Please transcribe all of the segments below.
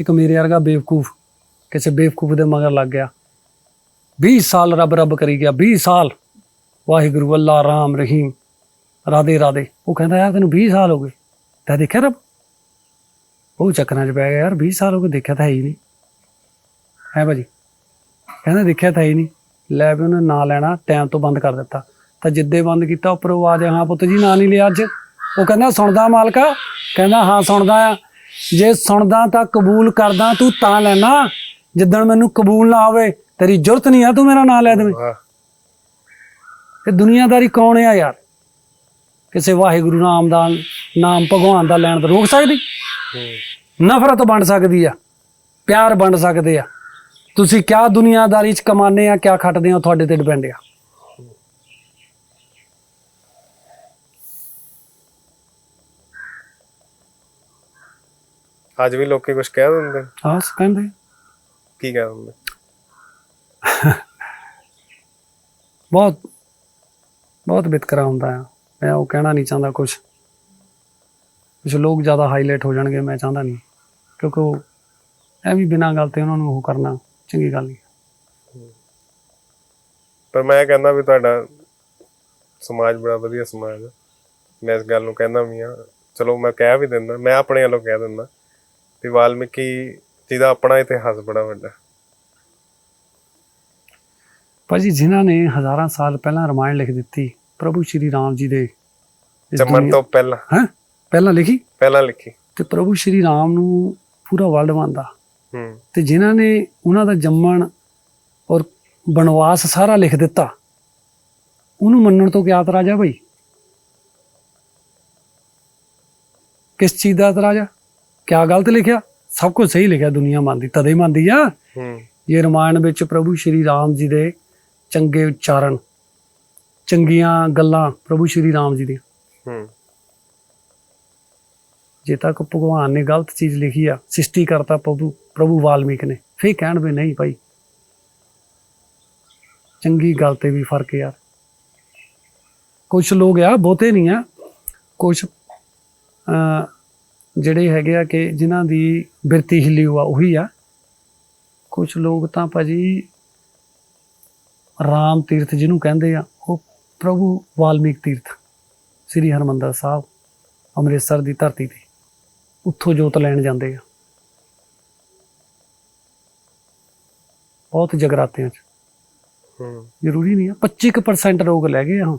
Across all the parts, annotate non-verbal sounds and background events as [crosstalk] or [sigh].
ਇੱਕ ਮੇਰੇ ਵਰਗਾ ਬੇਵਕੂਫ ਕਿਸੇ ਬੇਵਕੂਫ ਦੇ ਮਗਰ ਲੱਗ ਗਿਆ। 20 ਸਾਲ ਰੱਬ ਰੱਬ ਕਰੀ ਗਿਆ 20 ਸਾਲ। ਵਾਹਿਗੁਰੂ, ਅੱਲਾ, ਰਾਮ, ਰਹੀਮ ਰਾਦੇ ਰਾਦੇ ਉਹ ਕਹਿੰਦਾ, ਯਾਰ, ਤੈਨੂੰ 20 ਸਾਲ ਹੋ ਗਏ। ਤੈਂ ਦੇਖਿਆ ਰੱਬ? ਉਹ ਚੱਕਰਾਂ 'ਚ ਪੈ ਗਿਆ, ਯਾਰ 20 ਸਾਲ ਹੋ ਗਏ, ਦੇਖਿਆ ਤਾਂ ਹੈ ਹੀ ਨਹੀਂ। ਹੈ ਭਾਜੀ? ਕਹਿੰਦਾ, ਦੇਖਿਆ ਤਾਂ ਹੈ ਹੀ ਨਹੀਂ। ਲੈ ਵੀ ਉਹਨੇ ਨਾਂ ਲੈਣਾ, ਟਾਈਮ ਤੋਂ ਬੰਦ ਕਰ ਦਿੱਤਾ। ਤਾਂ ਜਿੱਦੇ ਬੰਦ ਕੀਤਾ, ਉੱਪਰੋਂ ਆਵਾਜ਼ ਹਾਂ ਪੁੱਤ ਜੀ, ਨਾਂ ਨਹੀਂ ਲਿਆ ਅੱਜ। ਉਹ ਕਹਿੰਦਾ, ਸੁਣਦਾ ਮਾਲਕਾ? ਕਹਿੰਦਾ, ਹਾਂ, ਸੁਣਦਾ ਆ। ਜੇ ਸੁਣਦਾ ਤਾਂ ਕਬੂਲ ਕਰਦਾ ਤੂੰ ਤਾਂ ਲੈਣਾ। ਜਿੱਦਣ ਮੈਨੂੰ ਕਬੂਲ ਨਾ ਹੋਵੇ ਤੇਰੀ ਜ਼ਰੂਰਤ ਨਹੀਂ ਆ ਤੂੰ ਮੇਰਾ ਨਾਂ ਲੈ ਦੇਵੇਂ। ਇਹ ਦੁਨੀਆਦਾਰੀ ਕੌਣ ਆ ਯਾਰ? ਕਿਸੇ ਵਾਹਿਗੁਰੂ ਨਾਮ ਦਾ ਨਾਮ ਭਗਵਾਨ ਦਾ ਲੈਣ ਤੋਂ ਰੋਕ ਸਕਦੀ? ਨਫ਼ਰਤ ਬਣ ਸਕਦੀ ਆ ਪਿਆਰ ਬਣ ਸਕਦੇ ਆ। ਤੁਸੀਂ ਕਿਆ ਦੁਨੀਆਦਾਰੀ ਚ ਕਮਾਉਂਦੇ ਆ ਕਿਆ ਖੱਟਦੇ ਆ ਤੁਹਾਡੇ ਤੇ ਡਿਪੈਂਡ ਆ। ਅੱਜ ਵੀ ਲੋਕੀ ਕੁਝ ਕਹਿ ਦਿੰਦੇ ਹਾਂ ਕਹਿੰਦੇ। ਕੀ ਕਹਿ ਦਿੰਦੇ ਬਹੁਤ ਬਹੁਤ ਵਿਤਕਰਾ ਹੁੰਦਾ ਆ। ਮੈਂ ਉਹ ਕਹਿਣਾ ਨਹੀਂ ਚਾਹੁੰਦਾ ਕੁਝ ਕੁਝ ਲੋਕ ਜ਼ਿਆਦਾ ਹਾਈਲਾਈਟ ਹੋ ਜਾਣਗੇ ਮੈਂ ਚਾਹੁੰਦਾ ਨਹੀਂ। ਕਿਉਂਕਿ ਉਹ ਐਵੇਂ ਬਿਨਾਂ ਗੱਲ ਤੇ ਉਹਨਾਂ ਨੂੰ ਉਹ ਕਰਨਾ ਚੰਗੀ ਗੱਲ ਨਹੀਂ। ਪਰ ਮੈਂ ਕਹਿੰਦਾ ਵੀ ਤੁਹਾਡਾ ਸਮਾਜ ਬੜਾ ਵਧੀਆ ਸਮਾਜ ਹੈ ਮੈਂ ਇਸ ਗੱਲ ਨੂੰ ਕਹਿੰਦਾ ਵੀ ਆ ਚਲੋ ਮੈਂ ਕਹਿ ਵੀ ਦਿੰਦਾ। ਮੈਂ ਆਪਣੇ ਵੱਲੋਂ ਕਹਿ ਦਿੰਦਾ। ਵੀ ਵਾਲਮੀਕੀ ਜੀ ਦਾ ਆਪਣਾ ਇਤਿਹਾਸ ਬੜਾ ਵੱਡਾ। ਭਾਜੀ ਜਿਨ੍ਹਾਂ ਨੇ ਹਜ਼ਾਰਾਂ ਸਾਲ ਪਹਿਲਾਂ ਰਮਾਇਣ ਲਿਖ ਦਿੱਤੀ ਪ੍ਰਭੂ ਸ਼੍ਰੀ ਰਾਮ ਜੀ ਦੇ ਜੰਮਣ ਤੋਂ ਪਹਿਲਾਂ। ਹੈਂ? ਪਹਿਲਾਂ ਲਿਖੀ? ਪਹਿਲਾਂ ਲਿਖੀ। ਤੇ ਪ੍ਰਭੂ ਸ਼੍ਰੀ ਰਾਮ ਨੂੰ ਪੂਰਾ ਵਰਲਡ ਮੰਨਦਾ ਹੂੰ। ਤੇ ਜਿਨ੍ਹਾਂ ਨੇ ਉਹਨਾਂ ਦਾ ਜੰਮਣ ਔਰ ਬਨਵਾਸ ਸਾਰਾ ਲਿਖ ਦਿੱਤਾ ਉਹਨੂੰ ਮੰਨਣ ਤੋਂ ਕਿਆ ਇਤਰਾਜ਼ ਆ ਭਾਈ? ਕਿਸ ਚੀਜ਼ ਦਾ ਇਤਰਾਜ਼ ਆ? ਕਿਆ ਗਲਤ ਲਿਖਿਆ? ਸਭ ਕੁਝ ਸਹੀ ਲਿਖਿਆ ਦੁਨੀਆ ਮੰਨਦੀ ਤਦੇ ਮੰਨਦੀ ਆ। ਹੂੰ। ਇਹ ਰਮਾਇਣ ਵਿੱਚ ਪ੍ਰਭੂ ਸ਼੍ਰੀ ਰਾਮ ਜੀ ਦੇ ਚੰਗੇ ਉਚਾਰਨ ਚੰਗੀਆਂ ਗੱਲਾਂ ਪ੍ਰਭੂ ਸ਼੍ਰੀ ਰਾਮ ਜੀ ਦੀਆਂ। ਹੂੰ। ਜੇ ਤੱਕ ਭਗਵਾਨ ਨੇ ਗਲਤ ਚੀਜ਼ ਲਿਖੀ ਆ ਸ੍ਰਿਸ਼ਟੀ ਕਰਤਾ ਪ੍ਰਭੂ ਪ੍ਰਭੂ ਵਾਲਮੀਕ ਨੇ ਫੇਰ ਕਹਿਣ ਵੀ ਨਹੀਂ ਭਾਈ। ਚੰਗੀ ਗੱਲ ਤੇ ਵੀ ਫ਼ਰਕ ਯਾਰ। ਕੁਝ ਲੋਕ ਆ ਬਹੁਤੇ ਨਹੀਂ ਆ। ਕੁਝ ਜਿਹੜੇ ਹੈਗੇ ਆ ਕਿ ਜਿਨ੍ਹਾਂ ਦੀ ਬਿਰਤੀ ਹਿੱਲੀ ਹੋਆ ਉਹੀ ਆ। ਕੁਝ ਲੋਕ ਤਾਂ ਭਾਜੀ ਰਾਮ ਤੀਰਥ ਜਿਹਨੂੰ ਕਹਿੰਦੇ ਆ ਉਹ ਪ੍ਰਭੂ ਵਾਲਮੀਕ ਤੀਰਥ ਸ੍ਰੀ ਹਰਮੰਦਰ ਸਾਹਿਬ ਅੰਮ੍ਰਿਤਸਰ ਦੀ ਧਰਤੀ ਤੇ ਉੱਥੋਂ ਜੋਤ ਲੈਣ ਜਾਂਦੇ ਆ। ਬਹੁਤ ਜਗਰਾਤਿਆਂ 'ਚ। ਹੂੰ। ਜ਼ਰੂਰੀ ਨਹੀਂ ਆ 25% ਲੋਕ ਲੈ ਗਏ ਆ ਹੁਣ।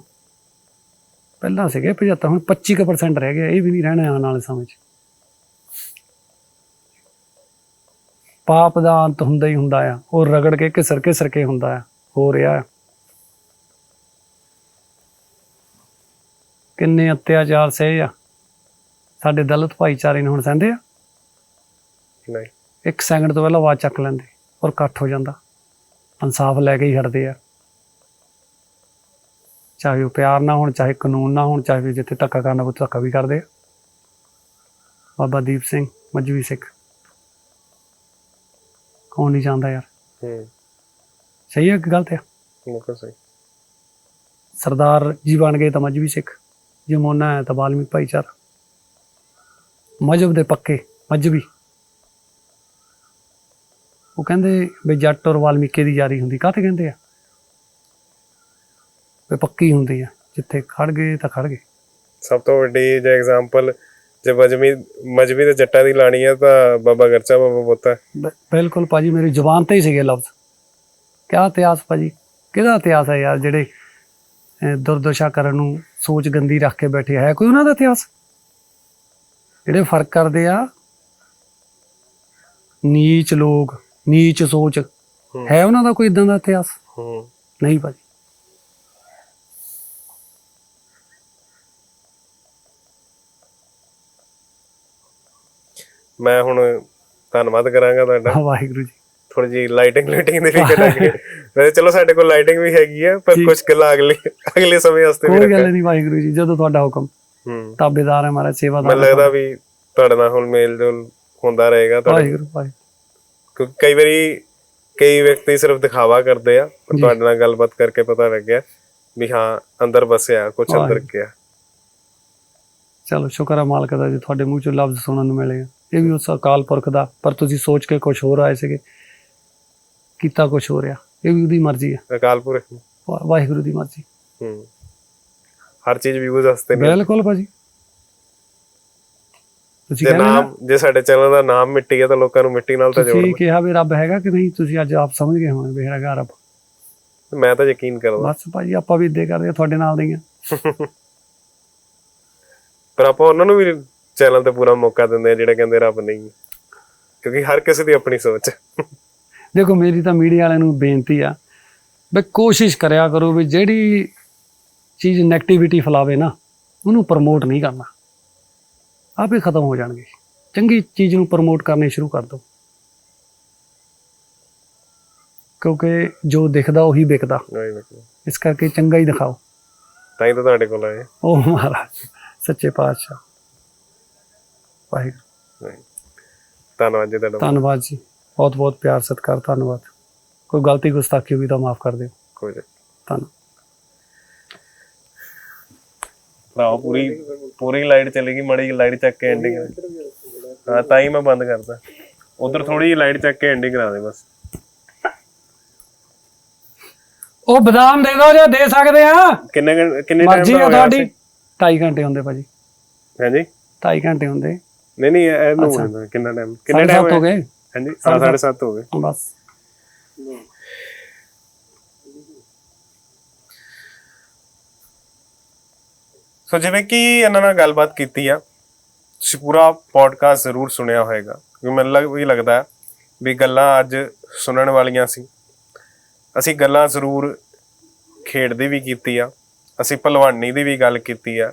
ਪਹਿਲਾਂ ਸੀਗੇ 75 ਹੁਣ 25% ਰਹਿ ਗਿਆ ਇਹ ਵੀ ਨਹੀਂ ਰਹਿਣਾ ਆਉਣ ਵਾਲੇ ਸਮੇਂ 'ਚ। ਪਾਪ ਦਾ ਅੰਤ ਹੁੰਦਾ ਹੀ ਹੁੰਦਾ ਆ। ਉਹ ਰਗੜ ਕੇ ਘਿਸਰ ਘਿਸਰ ਕੇ ਹੁੰਦਾ ਆ। ਹੋ ਰਿਹਾ ਆ। ਕਿੰਨੇ ਅਤਿਆਚਾਰ ਸਹੇ ਆ। ਸਾਡੇ ਦਲਿਤ ਭਾਈਚਾਰੇ ਨੇ ਹੁਣ ਸਹਿੰਦੇ ਆ। ਨਹੀਂ। ਇੱਕ ਸੈਕਿੰਡ ਤੋਂ ਪਹਿਲਾਂ ਆਵਾਜ਼ ਚੱਕ ਲੈਂਦੇ ਔਰ ਇਕੱਠ ਹੋ ਜਾਂਦਾ। ਇਨਸਾਫ ਲੈ ਕੇ ਹੀ ਹਟਦੇ ਆ। ਚਾਹੇ ਉਹ ਪਿਆਰ ਨਾ ਹੋਣ ਚਾਹੇ ਕਾਨੂੰਨ ਨਾ ਹੋਣ ਚਾਹੇ ਜਿੱਥੇ ਧੱਕਾ ਕਰਨਾ ਉਹ ਧੱਕਾ ਵੀ ਕਰਦੇ ਆ। ਬਾਬਾ ਦੀਪ ਸਿੰਘ ਮਜਵੀ ਸਿੱਖ। ਕੌਣ ਨਹੀਂ ਚਾਹੁੰਦਾ ਯਾਰ। ਹੂੰ। ਸਹੀ ਹੈ ਕਿ ਗਲਤ ਆ। ਬਿਲਕੁਲ ਸਹੀ। ਸਰਦਾਰ ਜੀ ਬਣ ਗਏ ਤਾਂ ਮਜਬੀ ਸਿੱਖ ਜੇ ਮੋਨਾ ਹੈ ਤਾਂ ਬਾਲਮੀਕ ਭਾਈਚਾਰਾ। ਮਜਬ ਦੇ ਪੱਕੇ ਮਜਬੀ ਉਹ ਕਹਿੰਦੇ ਵੀ ਜੱਟ ਔਰ ਵਾਲਮੀਕੀ ਦੀ ਯਾਰੀ ਹੁੰਦੀ ਕਾਹਤੇ ਕਹਿੰਦੇ ਆ? ਵੀ ਪੱਕੀ ਹੁੰਦੀ ਆ ਜਿੱਥੇ ਖੜ ਗਏ ਤਾਂ ਖੜ ਗਏ। ਸਭ ਤੋਂ ਵੱਡੀ ਜੇ ਐਗਜ਼ਾਮਪਲ ਜੇ ਮਜਮੀ ਮਜਮੀ ਦੇ ਜੱਟਾਂ ਦੀ ਲਾਣੀ ਹੈ ਤਾਂ ਬਾਬਾ ਗਰਚਾ ਬਾਬਾ ਬੋਤਾ। ਬ- ਬਿਲਕੁਲ ਭਾਜੀ ਮੇਰੀ ਜ਼ੁਬਾਨ ਤੇ ਹੀ ਸੀਗੇ ਲਫ਼ਜ਼। ਕਿਆ ਇਤਿਹਾਸ ਭਾਜੀ? ਕਿਹਦਾ ਇਤਿਹਾਸ ਹੈ ਯਾਰ ਜਿਹੜੇ ਅਹ, ਦੁਰਦਸ਼ਾ ਕਰਨ ਨੂੰ ਸੋਚ ਗੰਦੀ ਰੱਖ ਕੇ ਬੈਠੇ ਹੈ ਕੋਈ ਉਹਨਾਂ ਦਾ ਇਤਿਹਾਸ? ਜਿਹੜੇ ਫ਼ਰਕ ਕਰਦੇ ਆ ਨੀਚ ਲੋਕ ਨੀਚ ਸੋਚ। ਹੂੰ। ਹੈ ਉਹਨਾਂ ਦਾ ਕੋਈ ਇਦਾਂ ਦਾ ਇਤਿਹਾਸ? ਹੂੰ। ਨਹੀਂ ਭਾਜੀ। ਮੈਂ ਹੁਣ ਧੰਨਵਾਦ ਕਰਾਂਗਾ ਤੁਹਾਡਾ। ਵਾਹਿਗੁਰੂ ਜੀ। ਥੋੜੀ ਜੀ ਲਾਈਟਿੰਗ ਲਾਈਟਿੰਗ ਦੀ ਫਿਕਰ ਲੱਗੀ ਵੈਸੇ ਚਲੋ ਸਾਡੇ ਕੋਲ ਲਾਈਟਿੰਗ ਵੀ ਹੈਗੀ ਆ ਪਰ। ਕੁਝ ਗੱਲਾਂ ਅਗਲੇ ਅਗਲੇ ਸਮੇਂ ਵਾਸਤੇ ਵੀ ਕੋਈ ਗੱਲ ਨਹੀਂ ਵਾਹਿਗੁਰੂ ਜੀ ਜਦੋਂ ਤੁਹਾਡਾ ਹੁਕਮ ਹੂੰ। ਤਾਬੇਦਾਰ ਹੈ ਮਾਰਾ ਸੇਵਾਦਾਰ ਮੈਨੂੰ ਲੱਗਦਾ ਵੀ ਤੁਹਾਡੇ ਨਾਲ ਹੁਣ ਮੇਲ ਜੋਲ ਹੁੰਦਾ ਰਹੇਗਾ ਤੁਹਾਡੇ। ਵਾਹਿਗੁਰੂ ਵਾਹਿਗੁਰੂ। ਕਿਉਂਕਿ ਕਈ ਵਾਰੀ ਕਈ ਵਿਅਕਤੀ ਸਿਰਫ ਦਿਖਾਵਾ ਕਰਦੇ ਆ ਪਰ। ਤੁਹਾਡੇ ਨਾਲ ਗੱਲਬਾਤ ਕਰਕੇ ਪਤਾ ਲੱਗਿਆ ਵੀ ਹਾਂ ਅੰਦਰ ਵਸਿਆ ਕੁਝ ਅੰਦਰ। ਗਿਆ। ਚਲੋ ਸ਼ੁਕਰ ਹੈ ਮਾਲਕ ਦਾ ਜੀ ਤੁਹਾਡੇ ਮੂੰਹ ਚੋਂ ਲਫ਼ਜ਼ ਸੁਣਨ ਨੂੰ ਮਿਲੇ ਆ। ਇਹ ਵੀ ਉਸ ਅਕਾਲ ਪੁਰਖ ਦਾ ਪਰ ਤੁਸੀਂ ਸੋਚ ਕੇ ਕੁਝ ਹੋਰ ਆਏ ਸੀਗੇ। ਕੀਤਾ ਕੁਝ ਹੋ ਰਿਹਾ। ਇਹ ਵੀ ਉਹਦੀ ਮਰਜ਼ੀ ਹੈ। ਅਕਾਲ ਪੁਰਖ। ਵਾ- ਵਾਹਿਗੁਰੂ ਦੀ ਮਰਜ਼ੀ। ਹੂੰ। ਹਰ ਚੀਜ਼ ਵਿਊਜ਼ ਵਾਸਤੇ ਨਹੀਂ। ਬਿਲਕੁਲ ਭਾਜੀ। ਤੁਸੀਂ ਜੇ ਕਹਿੰਦੇ ਨਾ। ਨਾਮ ਜੇ ਸਾਡੇ ਚੈਨਲ ਦਾ ਨਾਮ ਮਿੱਟੀ ਹੈ ਤਾਂ ਲੋਕਾਂ ਨੂੰ ਮਿੱਟੀ ਨਾਲ ਤਾਂ ਤੁਸੀਂ ਜੋੜਨਾ। ਕਿਹਾ ਵੀ ਰੱਬ ਹੈਗਾ ਕਿ ਨਹੀਂ ਤੁਸੀਂ ਅੱਜ ਆਪ ਸਮਝ ਗਏ ਹੋਣੇ ਵੀ ਹੈਗਾ ਰੱਬ। ਮੈਂ ਤਾਂ ਯਕੀਨ ਕਰਦਾ। ਬਸ ਭਾਜੀ ਆਪਾਂ ਵੀ ਇੱਦੇ ਕਰਦੇ ਆ ਤੁਹਾਡੇ ਨਾਲ ਦੀਆਂ [laughs] ਪਰ ਆਪਾਂ ਉਹਨਾਂ ਨੂੰ ਵੀ ਚੈਨਲ ਤੇ ਪੂਰਾ ਮੌਕਾ ਦਿੰਦੇ ਆ ਜਿਹੜੇ ਕਹਿੰਦੇ ਰੱਬ ਨਹੀਂ। ਕਿਉਂਕਿ ਹਰ ਕਿਸੇ ਦੀ ਆਪਣੀ ਸੋਚ। ਹੈ। ਦੇਖੋ ਮੇਰੀ ਤਾਂ ਮੀਡੀਆ ਵਾਲਿਆਂ ਨੂੰ ਬੇਨਤੀ ਆ ਵੀ ਕੋਸ਼ਿਸ਼ ਕਰਿਆ ਕਰੋ ਵੀ ਜਿਹੜੀ ਚੀਜ਼ 네ਗੇਟਿਵਿਟੀ ਫੈਲਾਵੇ ਨਾ ਉਹਨੂੰ ਪ੍ਰਮੋਟ ਨਹੀਂ ਕਰਨਾ। ਆਪੇ ਖਤਮ ਹੋ ਜਾਣਗੇ। ਚੰਗੀ ਚੀਜ਼ ਨੂੰ ਪ੍ਰਮੋਟ ਕਰਨੇ ਸ਼ੁਰੂ ਕਰ ਦਿਓ। ਕਿਉਂਕਿ ਜੋ ਦਿਖਦਾ ਉਹੀ ਵਿਕਦਾ। ਇਸ ਕਰਕੇ ਚੰਗਾ ਹੀ ਦਿਖਾਓ। ਤਾਂ ਹੀ ਤਾਂ ਤੁਹਾਡੇ ਕੋਲ ਆਏ। ਉਹ ਮਹਾਰਾਜ ਸੱਚੇ ਪਾਤਸ਼ਾਹ। ਵਾਹਿਗੁਰੂ। ਧੰਨਵਾਦ ਜੀ ਤੁਹਾਡਾ। ਧੰਨਵਾਦ ਜੀ। ਬਹੁਤ ਬਹੁਤ ਪਿਆਰ ਸਤਿਕਾਰ ਧੰਨਵਾਦ। ਕੋਈ ਗਲਤੀ ਗੁਸਤਾਖੀ ਹੋਈ ਤਾਂ ਮਾਫ ਕਰ ਦਿਓ। ਕੋਈ ਨਹੀਂ। ਧੰਨਵਾਦ ਭਰਾਓ ਪੂਰੀ ਪੂਰੀ ਲਾਈਟ ਚਲੇਗੀ ਮੜੀ ਲਾਈਟ ਚੱਕ ਕੇ ਐਂਡਿੰਗ ਹਾਂ ਤਾਂ ਹੀ ਮੈਂ ਬੰਦ ਕਰਦਾ ਉਧਰ ਥੋੜੀ ਜਿਹੀ ਲਾਈਟ ਚੱਕ ਕੇ ਐਂਡਿੰਗ ਕਰਾ ਦੇ ਬਸ। ਉਹ ਬਦਾਮ ਦੇ ਦਿਓ ਜੇ ਦੇ ਸਕਦੇ ਆ? ਕਿੰਨੇ ਘੰ- ਕਿੰਨੇ ਮਰਜ਼ੀ ਟਾਈਮ ਆ ਦਾ ਤੁਹਾਡੀ। ਤੁਹਾਡੀ 2.5 ਘੰਟੇ ਹੁੰਦੇ ਭਾਜੀ। ਹਾਂਜੀ? 2.5 ਘੰਟੇ ਹੁੰਦੇ। ਨਹੀਂ ਨਹੀਂ ਇਹਨੂੰ ਹੋਣਾ, ਕਿੰਨਾ ਟਾਈਮ ਕਿੰਨੇ ਸਾਢੇ ਟਾਈਮ ਹੋ ਗਏ? ਹਾਂਜੀ 7:30 ਹੋ ਗਏ। ਬਸ। ਸੋ ਜਿਵੇਂ ਕਿ ਇਹਨਾਂ ਨਾਲ ਗੱਲਬਾਤ ਕੀਤੀ ਆ ਤੁਸੀਂ ਪੂਰਾ ਪੋਡਕਾਸਟ ਜ਼ਰੂਰ ਸੁਣਿਆ ਹੋਵੇਗਾ ਕਿਉਂਕਿ ਮੈਨੂੰ ਲੱਗ ਵੀ ਲੱਗਦਾ ਹੈ ਵੀ ਗੱਲਾਂ ਅੱਜ ਸੁਣਨ ਵਾਲੀਆਂ ਸੀ। ਅਸੀਂ ਗੱਲਾਂ ਜ਼ਰੂਰ ਖੇਡ ਦੀ ਵੀ ਕੀਤੀ ਆ ਅਸੀਂ ਭਲਵਾਨੀ ਦੀ ਵੀ ਗੱਲ ਕੀਤੀ ਆ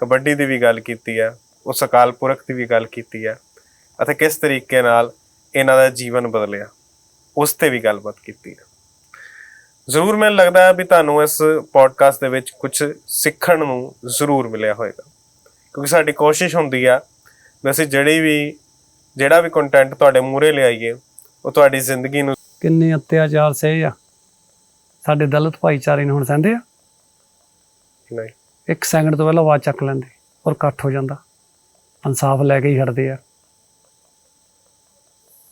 ਕਬੱਡੀ ਦੀ ਵੀ ਗੱਲ ਕੀਤੀ ਆ ਉਸ ਅਕਾਲ ਪੁਰਖ ਦੀ ਵੀ ਗੱਲ ਕੀਤੀ ਆ ਅਤੇ ਕਿਸ ਤਰੀਕੇ ਨਾਲ ਇਹਨਾਂ ਦਾ ਜੀਵਨ ਬਦਲਿਆ ਉਸ ਤੇ ਵੀ ਗੱਲਬਾਤ ਕੀਤੀ ਆ ਜ਼ਰੂਰ ਮੈਨੂੰ ਲੱਗਦਾ ਹੈ ਵੀ ਤੁਹਾਨੂੰ ਇਸ ਪੋਡਕਾਸਟ ਦੇ ਵਿੱਚ ਕੁਝ ਸਿੱਖਣ ਨੂੰ ਜ਼ਰੂਰ ਮਿਲਿਆ ਹੋਵੇਗਾ। ਕਿਉਂਕਿ ਸਾਡੀ ਕੋਸ਼ਿਸ਼ ਹੁੰਦੀ ਆ ਵੀ ਅਸੀਂ ਜਿਹੜੀ ਵੀ ਜਿਹੜਾ ਵੀ ਕੰਟੈਂਟ ਤੁਹਾਡੇ ਮੂਹਰੇ ਲਿਆਈਏ ਉਹ ਤੁਹਾਡੀ ਜ਼ਿੰਦਗੀ ਨੂੰ ਕਿੰਨੇ ਅਤਿਆਚਾਰ ਸਹੇ ਆ। ਸਾਡੇ ਦਲਿਤ ਭਾਈਚਾਰੇ ਨੂੰ ਹੁਣ ਸਹਿੰਦੇ ਆ। ਨਹੀਂ। ਇੱਕ ਸੈਕਿੰਡ ਤੋਂ ਪਹਿਲਾਂ ਆਵਾਜ਼ ਚੱਕ ਲੈਂਦੇ ਔਰ ਇਕੱਠ ਹੋ ਜਾਂਦਾ। ਇਨਸਾਫ ਲੈ ਕੇ ਹੀ ਹਟਦੇ ਆ।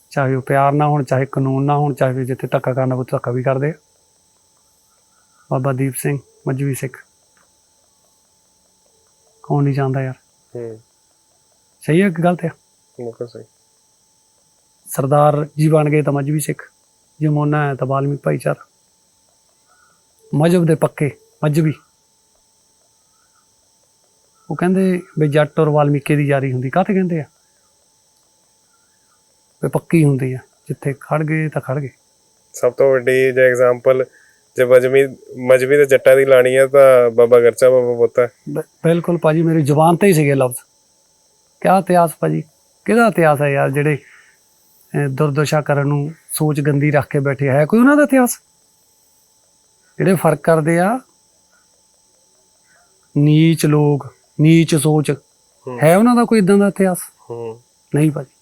ਚਾਹੇ ਉਹ ਪਿਆਰ ਨਾ ਹੋਣ ਚਾਹੇ ਕਾਨੂੰਨ ਨਾ ਹੋਣ ਚਾਹੇ ਜਿੱਥੇ ਧੱਕਾ ਕਰਨਾ ਉਹ ਧੱਕਾ ਵੀ ਕਰਦੇ ਆ। ਬਾਬਾ ਦੀਪ ਸਿੰਘ ਮਜਵੀ ਸਿੱਖ। ਕੌਣ ਨਹੀਂ ਜਾਣਦਾ ਯਾਰ। ਹੂੰ। ਸਹੀ ਹੈ ਕਿ ਗਲਤ ਹੈ ਬਿਲਕੁਲ ਸਹੀ। ਸਰਦਾਰ ਜੀ ਬਣ ਗਏ ਤਾਂ ਮਜਬੀ ਸਿੱਖ। ਜੇ ਮੋਨਾ ਹੈ ਤਾਂ ਬਾਲਮੀਕ ਭਾਈਚਾਰਾ। ਮਜਬ ਦੇ ਪੱਕੇ ਮਜਬੀ ਉਹ ਕਹਿੰਦੇ ਵੀ ਜੱਟ ਔਰ ਵਾਲਮੀਕੀ ਦੀ ਯਾਰੀ ਹੁੰਦੀ ਕਾਹਤੇ ਕਹਿੰਦੇ ਆ? ਵੀ ਪੱਕੀ ਹੁੰਦੀ ਆ ਜਿੱਥੇ ਖੜ ਗਏ ਤਾਂ ਖੜ ਗਏ। ਸਭ ਤੋਂ ਵੱਡੀ ਜੇ ਐਗਜ਼ਾਮਪਲ ਜੇ ਮਜਮੀ ਮਜਮੀ ਤੇ ਜੱਟਾਂ ਦੀ ਲਾਣੀ ਹੈ ਤਾਂ ਬਾਬਾ ਗਰਚਾ ਬਾਬਾ ਬੋਤਾ। ਬਿਲਕੁਲ ਭਾਜੀ ਮੇਰੀ ਜ਼ੁਬਾਨ ਤੇ ਹੀ ਸੀਗੇ ਲਫ਼ਜ਼। ਕਿਆ ਇਤਿਹਾਸ ਭਾਜੀ? ਕਿਹਦਾ ਇਤਿਹਾਸ ਹੈ ਯਾਰ ਜਿਹੜੇ ਦੁਰਦਸ਼ਾ ਕਰਨ ਨੂੰ ਸੋਚ ਗੰਦੀ ਰੱਖ ਕੇ ਬੈਠੇ ਹੈ ਕੋਈ ਉਹਨਾਂ ਦਾ ਇਤਿਹਾਸ? ਜਿਹੜੇ ਫ਼ਰਕ ਕਰਦੇ ਆ ਨੀਚ ਲੋਕ ਨੀਚ ਸੋਚ ਹੂੰ। ਉਹਨਾਂ ਦਾ ਕੋਈ ਇਦਾਂ ਦਾ ਇਤਿਹਾਸ? ਹੂੰ। ਨਹੀਂ ਭਾਜੀ।